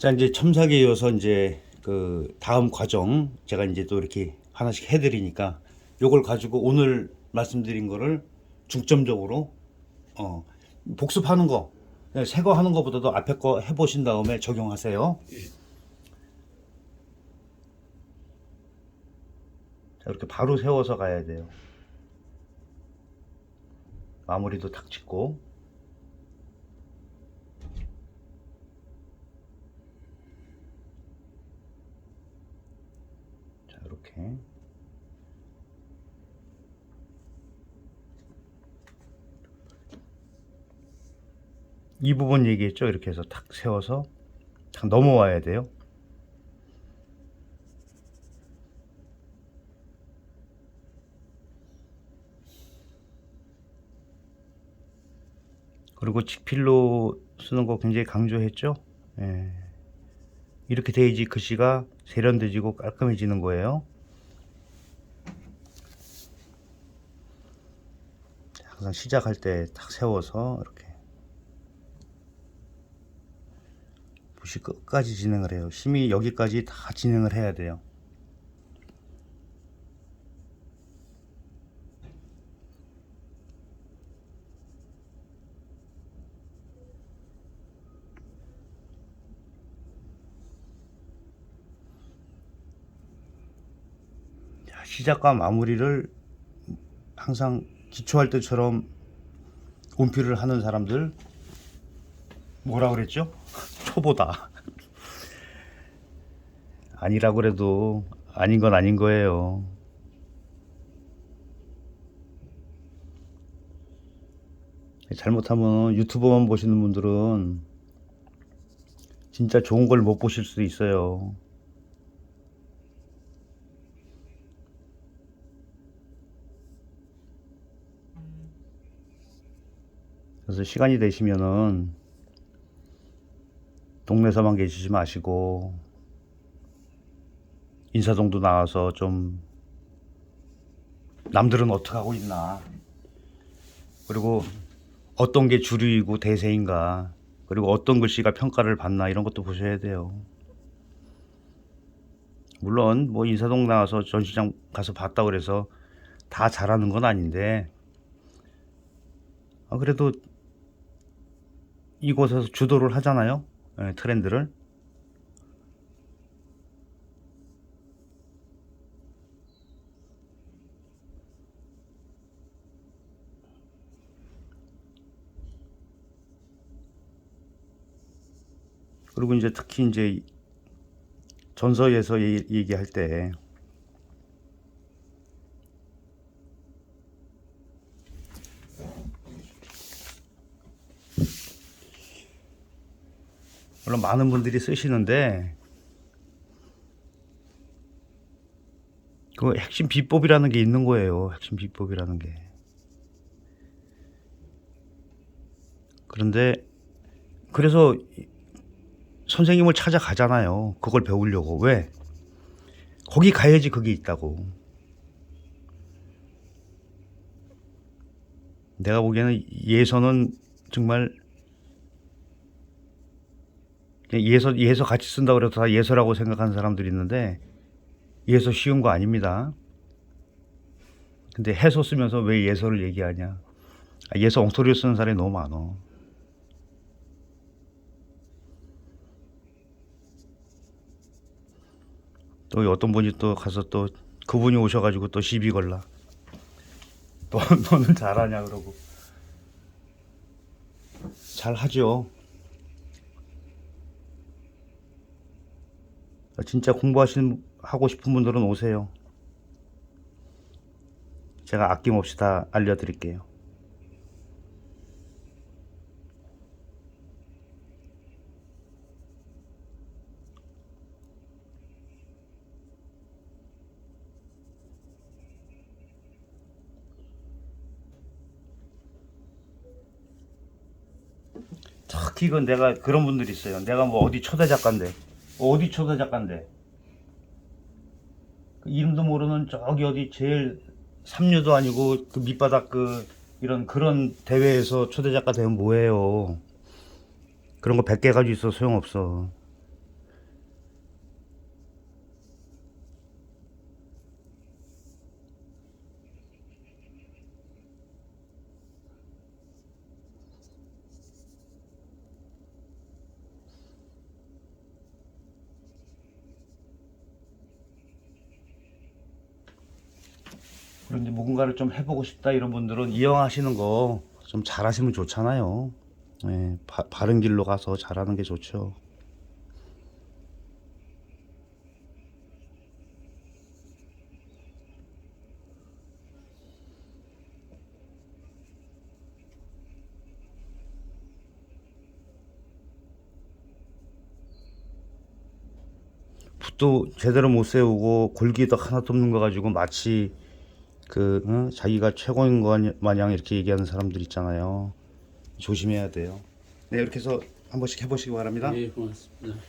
자 이제 첨삭에 이어서 이제 그 다음 과정 제가 이제 또 이렇게 하나씩 해드리니까 요걸 가지고 오늘 말씀드린 거를 중점적으로 어 복습하는 거 새거 하는 거보다도 앞에 거 해보신 다음에 적용하세요. 자 이렇게 바로 세워서 가야 돼요. 마무리도 탁 짓고 자 이렇게. 이 부분 얘기했죠? 이렇게 해서 탁 세워서 탁 넘어와야 돼요. 그리고 직필로 쓰는 거 굉장히 강조했죠? 예. 이렇게 돼야지 글씨가 세련돼지고 깔끔해지는 거예요 항상 시작할 때탁 세워서 이렇게 붓이 끝까지 진행을 해요. 심이 여기까지 다 진행을 해야 돼요. 자, 시작과 마무리를 항상 기초할 때처럼 온필을 하는 사람들 뭐라 그랬죠? 초보다. 아니라고 그래도 아닌 건 아닌 거예요. 잘못하면 유튜버만 보시는 분들은 진짜 좋은 걸 못 보실 수도 있어요. 그래서 시간이 되시면은 동네에서만 계시지 마시고 인사동도 나와서 좀 남들은 어떻게 하고 있나. 그리고 어떤 게 주류이고 대세인가. 그리고 어떤 글씨가 평가를 받나 이런 것도 보셔야 돼요. 물론 뭐 인사동 나와서 전시장 가서 봤다 그래서 다 잘하는 건 아닌데 아, 그래도 이곳에서 주도를 하잖아요. 예, 트렌드를. 그리고 이제 특히 이제 전서에서 얘- 얘기할 때 물론 많은 분들이 쓰시는데 그 핵심 비법이라는 게 있는 거예요. 핵심 비법이라는 게. 그런데 그래서 선생님을 찾아가잖아요. 그걸 배우려고. 왜? 거기 가야지 그게 있다고. 내가 보기에는 예서는 정말 예서 예서 같이 쓴다고 그래도 다 예서라고 생각하는 사람들이 있는데 예서 쉬운 거 아닙니다. 근데 해서 쓰면서 왜 예서를 얘기하냐? 아, 예서 엉터리로 쓰는 사람이 너무 많어. 또 어떤 분이 또 가서 또 그분이 오셔가지고 또 시비 걸라. 너 너는 잘하냐 그러고 잘하죠. 진짜 공부하시는 하고 싶은 분들은 오세요. 제가 아낌없이 다 알려드릴게요. 특히 이건 내가 그런 분들이 있어요. 내가 뭐 어디 초대 작가인데, 어디 초대 작가인데, 그 이름도 모르는 저기 어디 제일 삼류도 아니고 그 밑바닥 그 이런 그런 대회에서 초대 작가 되면 뭐해요? 그런 거 100개 가지고 있어 소용없어. 그런데 뭔가를 좀 해보고 싶다 이런 분들은 이왕하시는 거 좀 잘하시면 좋잖아요. 예, 바, 바른 길로 가서 잘하는 게 좋죠. 붓도 제대로 못 세우고 골기도 하나도 없는 거 가지고 마치 그 어? 자기가 최고인 거 마냥 이렇게 얘기하는 사람들 있잖아요. 조심해야 돼요. 네 이렇게 해서 한 번씩 해보시기 바랍니다. 네, 고맙습니다.